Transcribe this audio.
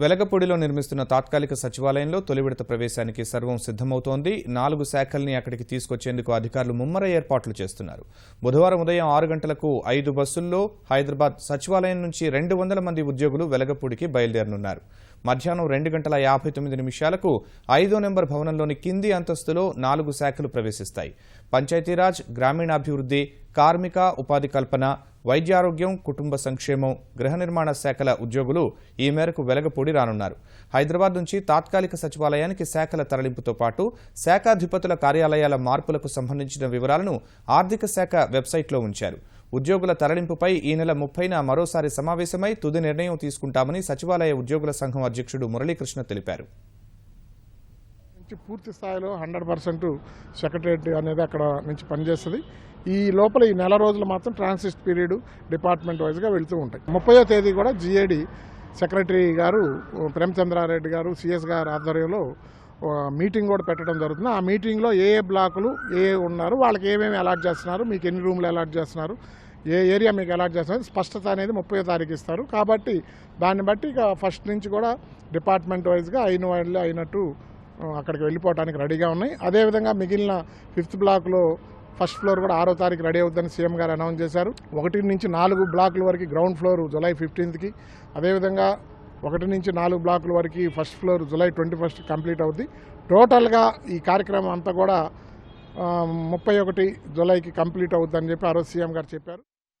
వెలగపూడిలో నిర్మిస్తున్న తాత్కాలిక సచివాలయంలో తొలి విడత ప్రవేశానికి సర్వం సిద్ధమవుతోంది. నాలుగు శాఖల్ని అక్కడికి తీసుకొచ్చేందుకు అధికారులు ముమ్మర ఏర్పాట్లు చేస్తున్నారు. బుధవారం ఉదయం ఆరు గంటలకు ఐదు బస్సుల్లో హైదరాబాద్ సచివాలయం నుంచి రెండు వందల మంది ఉద్యోగులు వెలగపూడికి బయలుదేరనున్నారు. మధ్యాహ్నం రెండు గంటల యాభై తొమ్మిది నిమిషాలకు ఐదో నెంబర్ భవనంలోని కింది అంతస్తులో నాలుగు శాఖలు ప్రవేశిస్తాయి. పంచాయతీరాజ్ గ్రామీణాభివృద్ధి కార్మిక ఉపాధి కల్పన వైద్యారోగ్యం కుటుంబ సంక్షేమం గృహ నిర్మాణ శాఖల ఉద్యోగులు ఈ మేరకు వెలగపూడి రానున్నారు. హైదరాబాద్ నుంచి తాత్కాలిక సచివాలయానికి శాఖల తరలింపుతో పాటు శాఖాధిపతుల కార్యాలయాల మార్పులకు సంబంధించిన వివరాలను ఆర్థిక శాఖ వెబ్సైట్లో ఉంచారు. ఉద్యోగుల తరలింపుపై ఈ నెల ముప్పైన మరోసారి సమావేశమై తుది నిర్ణయం తీసుకుంటామని సచివాలయ ఉద్యోగుల సంఘం అధ్యక్షుడు మురళీకృష్ణ తెలిపారు. నుంచి పూర్తి స్థాయిలో హండ్రెడ్ పర్సెంట్ సెక్రటరేట్ అనేది అక్కడ నుంచి పనిచేస్తుంది. ఈ లోపల ఈ నెల రోజులు మాత్రం ట్రాన్సిస్ట్ పీరియడ్ డిపార్ట్మెంట్ వైజ్గా వెళుతూ ఉంటాయి. ముప్పయో తేదీ కూడా జిఏడి సెక్రటరీ గారు ప్రేమచంద్రారెడ్డి గారు సిఎస్ గారు ఆధ్వర్యంలో మీటింగ్ కూడా పెట్టడం జరుగుతుంది. ఆ మీటింగ్లో ఏ ఏ బ్లాకులు ఏ ఉన్నారు వాళ్ళకి ఏమేమి అలాట్ చేస్తున్నారు మీకు ఎన్ని రూమ్లు అలాట్ చేస్తున్నారు ఏ ఏరియా మీకు అలాట్ చేస్తున్నారు స్పష్టత అనేది ముప్పై తారీఖు ఇస్తారు. కాబట్టి దాన్ని బట్టి ఇక ఫస్ట్ నుంచి కూడా డిపార్ట్మెంట్ వైజ్గా అయిన వాళ్ళు అయినట్టు అక్కడికి వెళ్ళిపోవడానికి రెడీగా ఉన్నాయి. అదేవిధంగా మిగిలిన ఫిఫ్త్ బ్లాక్లో ఫస్ట్ ఫ్లోర్ కూడా ఆరో తారీఖు రెడీ అవుతుందని సీఎం గారు అనౌన్స్ చేశారు. ఒకటి నుంచి నాలుగు బ్లాకుల వరకు గ్రౌండ్ ఫ్లోర్ జులై ఫిఫ్టీన్త్కి. అదేవిధంగా ఒకటి నుంచి నాలుగు బ్లాకుల వరకు first floor July twenty first complete అవుద్ది. టోటల్గా ఈ కార్యక్రమం అంతా కూడా ముప్పై ఒకటి జులైకి కంప్లీట్ అవుద్దని చెప్పి ఆ రోజు సీఎం గారు చెప్పారు.